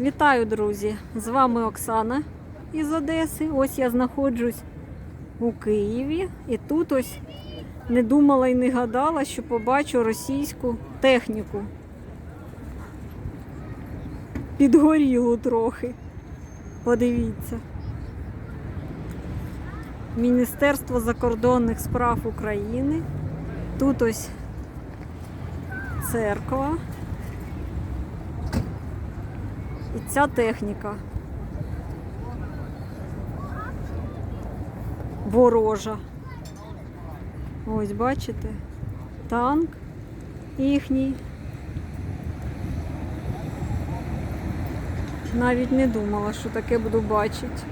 Вітаю, друзі! З вами Оксана із Одеси. Ось я знаходжусь у Києві. І тут ось не думала і не гадала, що побачу російську техніку. Підгорілу трохи. Подивіться. Міністерство закордонних справ України. Тут ось церква. І ця техніка ворожа. Ось бачите, танк їхній. Навіть не думала, що таке буду бачити.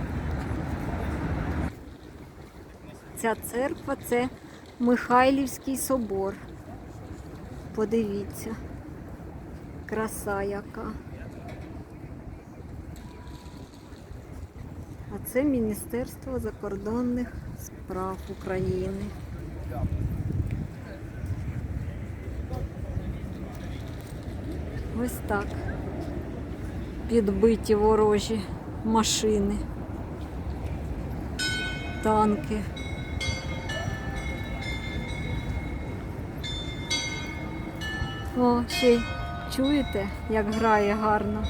Ця церква це Михайлівський собор. Подивіться, краса яка. Це Міністерство закордонних справ України. Ось так. Підбиті ворожі машини, танки. О, ще й чуєте, як грає гарно.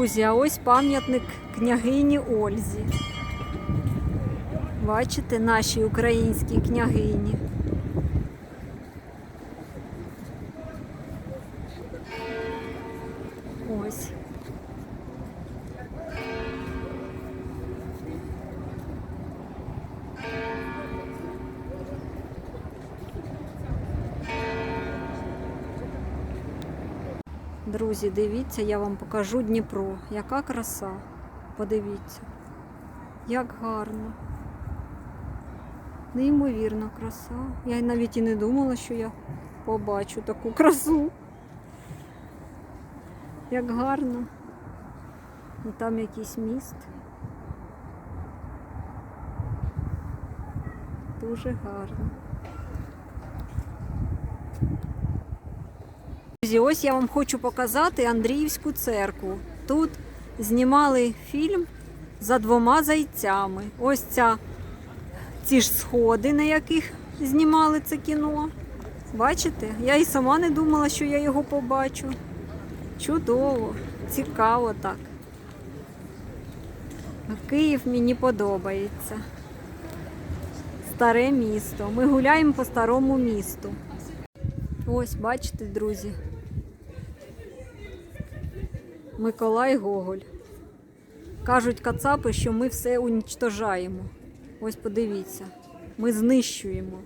Друзі, а ось пам'ятник княгині Ользі. Бачите, нашій українській княгині. Друзі, дивіться, я вам покажу Дніпро. Яка краса. Подивіться. Як гарно. Неймовірна краса. Я навіть і не думала, що я побачу таку красу. Як гарно. І там якийсь міст. Дуже гарно. Друзі, ось я вам хочу показати Андріївську церкву. Тут знімали фільм за двома зайцями. Ось ця ці ж сходи, на яких знімали це кіно. Бачите? Я і сама не думала, що я його побачу. Чудово, цікаво так. Київ мені подобається. Старе місто. Ми гуляємо по старому місту. Ось, бачите, друзі. Миколай Гоголь. Кажуть кацапи, що ми все унічтожаємо. Ось подивіться, ми знищуємо.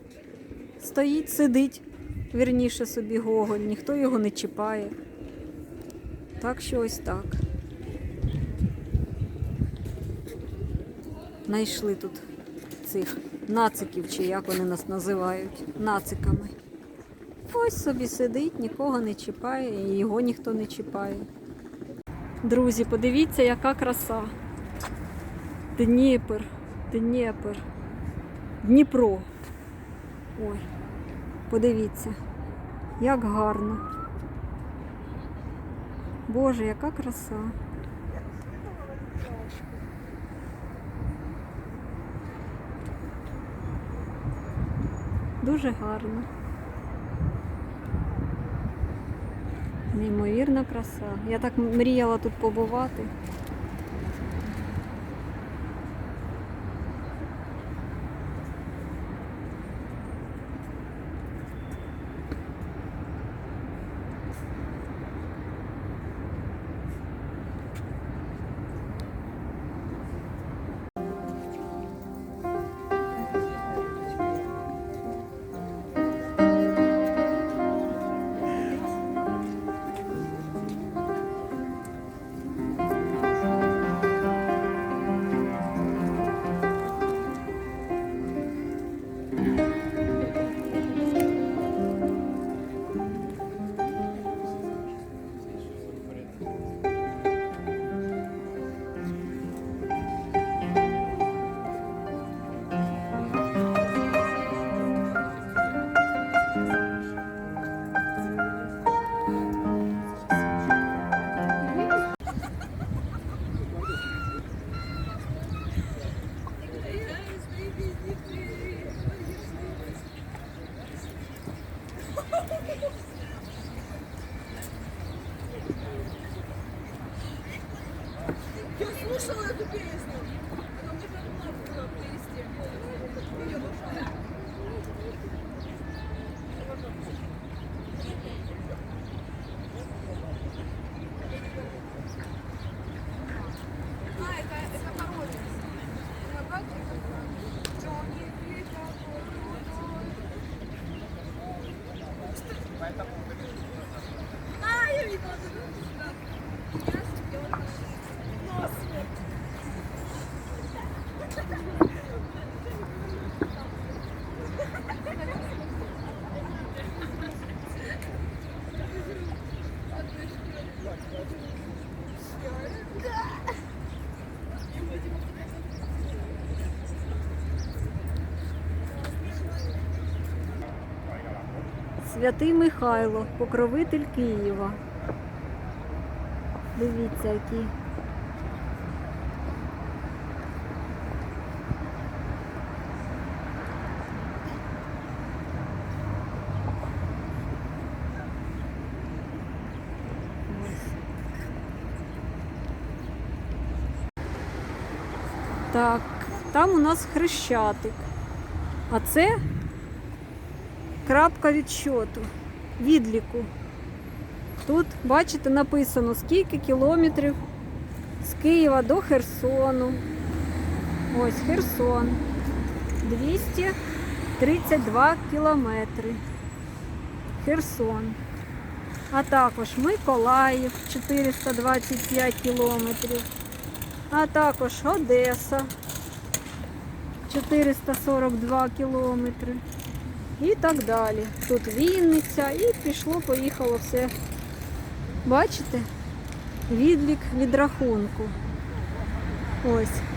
Стоїть, сидить, вірніше собі Гоголь, ніхто його не чіпає. Так що ось так. Найшли тут цих нациків, чи як вони нас називають, нациками. Ось собі сидить, нікого не чіпає, і його ніхто не чіпає. Друзі, подивіться, яка краса. Дніпр, Дніпр, Дніпро. Ой, подивіться, як гарно. Боже, яка краса. Дуже гарно. Неймовірна краса. Я так мріяла тут побувати. Святий Михайло, покровитель Києва. Дивіться, який. Так, там у нас хрещатик. А це крапка відсчоту, відліку. Тут, бачите, написано, скільки кілометрів з Києва до Херсону. Ось Херсон. 232 кілометри. Херсон. А також Миколаїв 425 кілометрів. А також Одеса 442 кілометри і так далі. Тут Вінниця і пішло, поїхало все. Бачите? Відлік від рахунку. Ось.